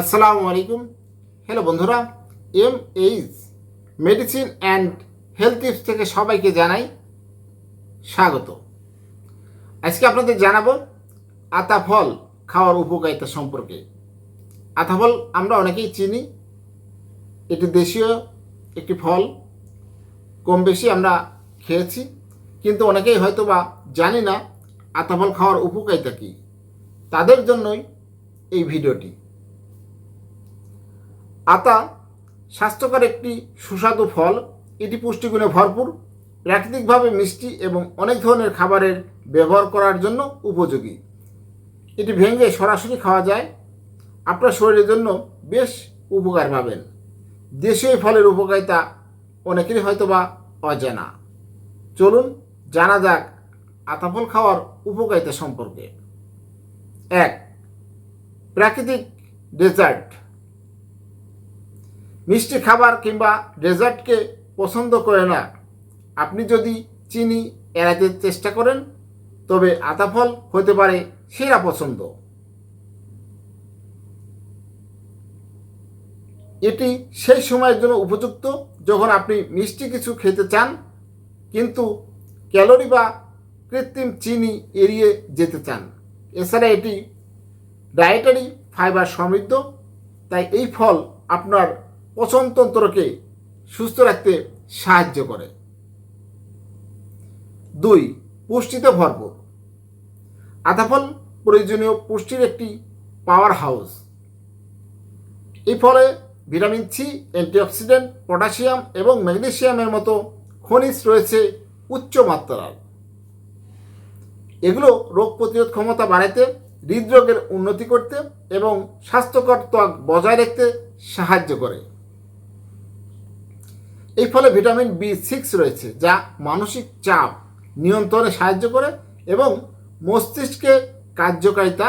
আসসালামু আলাইকুম। হ্যালো বন্ধুরা M H medicine and health tips থেকে সবাইকে জানাই স্বাগত। আজকে আপনাদের জানাব আতা ফল খাওয়ার উপকারিতা সম্পর্কে। আতা ফল আমরা অনেকেই চিনি, এটি দেশীয় একটি ফল, কম বেশি আমরা খেয়েছি, কিন্তু অনেকেই হয়তো বা জানি না আতা ফল খাওয়ার উপকারিতা কী। তাদের জন্যই এই ভিডিওটি। আতা স্বাস্থ্যকর একটি সুস্বাদু ফল। এটি পুষ্টিগুণে ভরপুর, প্রাকৃতিকভাবে মিষ্টি এবং অনেক ধরনের খাবারের ব্যবহার করার জন্য উপযোগী। এটি ভেঙে সরাসরি খাওয়া যায়। আপনার শরীরের জন্য বেশ উপকার পাবেন। দেশীয় ফলের উপকারিতা অনেকেরই হয়তো বা অজানা। চলুন জানা যাক আতা ফল খাওয়ার উপকারিতা সম্পর্কে। এক, প্রাকৃতিক ডেজার্ট। মিষ্টি খাবার কিংবা ডেজার্টকে পছন্দ করে না। আপনি যদি চিনি এড়াতে চেষ্টা করেন, তবে আতাফল হতে পারে সেরা পছন্দ। এটি সেই সময়ের জন্য উপযুক্ত যখন আপনি মিষ্টি কিছু খেতে চান, কিন্তু ক্যালোরি বা কৃত্রিম চিনি এড়িয়ে যেতে চান। এছাড়া এটি ডায়েটারি ফাইবার সমৃদ্ধ, তাই এই ফল আপনার পচনতন্ত্রকে সুস্থ রাখতে সাহায্য করে। দুই, পুষ্টিতে ভরপুর। আতাফল প্রয়োজনীয় পুষ্টির একটি পাওয়ার হাউস এই ফলে ভিটামিন সি, অ্যান্টিঅক্সিডেন্ট, পটাশিয়াম এবং ম্যাগনেসিয়ামের মতো খনিজ রয়েছে উচ্চ মাত্রার। এগুলো রোগ প্রতিরোধ ক্ষমতা বাড়াতে হৃদরোগের উন্নতি করতে এবং স্বাস্থ্যকর ত্বক বজায় রাখতে সাহায্য করে। এই ফলে ভিটামিন বি সিক্স রয়েছে, যা মানসিক চাপ নিয়ন্ত্রণে সাহায্য করে এবং মস্তিষ্কে কার্যকারিতা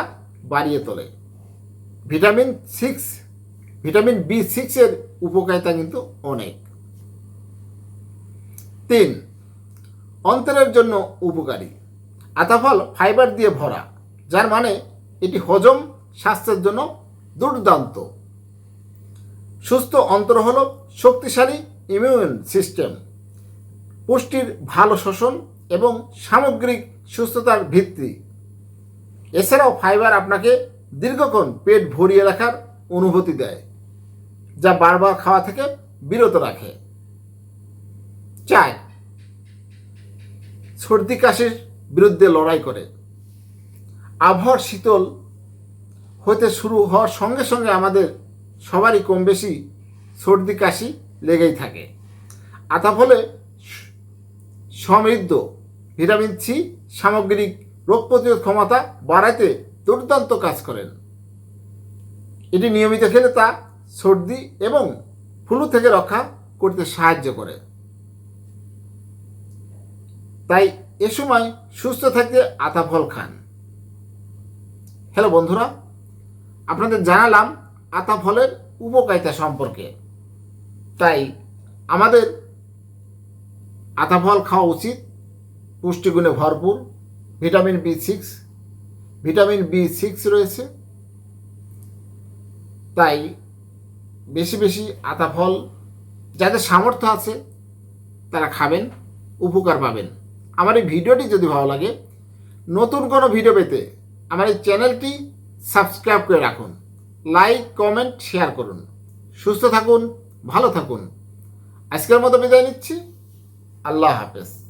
বাড়িয়ে তোলে। ভিটামিন সিক্স, ভিটামিন বি সিক্সের উপকারিতা কিন্তু অনেক। তিন, অন্তরের জন্য উপকারী। আতাফল, ফাইবার দিয়ে ভরা, যার মানে এটি হজম স্বাস্থ্যের জন্য দুর্দান্ত। সুস্থ অন্তর হল শক্তিশালী ইমিউন সিস্টেম পুষ্টির ভালো শোষণ এবং সামগ্রিক সুস্থতার ভিত্তি। এছাড়াও ফাইবার আপনাকে দীর্ঘক্ষণ পেট ভরিয়ে রাখার অনুভূতি দেয়, যা বারবার খাওয়া থেকে বিরত রাখে। চার, সর্দি কাশির বিরুদ্ধে লড়াই করে। আবহাওয়ার শীতল হতে শুরু হওয়ার সঙ্গে সঙ্গে আমাদের সবারই কম বেশি সর্দি কাশি লেগেই থাকে। আতা ফলে সমৃদ্ধ ভিটামিন সি সামগ্রিক রোগ প্রতিরোধ ক্ষমতা বাড়াতে দুর্দান্ত কাজ করেন। এটি নিয়মিত খেলে তা সর্দি এবং ফ্লু থেকে রক্ষা করতে সাহায্য করে। তাই এ সময় সুস্থ থাকতে আতা ফল খান। হ্যালো বন্ধুরা, আপনাদের জানালাম আতা ফলের উপকারিতা সম্পর্কে। তাই আমাদের আতা ফল খাওয়া উচিত, পুষ্টিগুণে ভরপুর, vitamin B six vitamin B six রয়েছে। তাই বেশি বেশি আতা ফল যাদের সামর্থ্য আছে, তারা খাবেন, উপকার পাবেন। আমার এই ভিডিওটি যদি ভালো লাগে, নতুন কোনো ভিডিও পেতে আমার এই চ্যানেলটি সাবস্ক্রাইব করে রাখুন। লাইক, কমেন্ট, শেয়ার করুন। সুস্থ থাকুন। ভালো থাকুন। আজকের মতো বিদায় নিচ্ছি। আল্লাহ হাফেজ।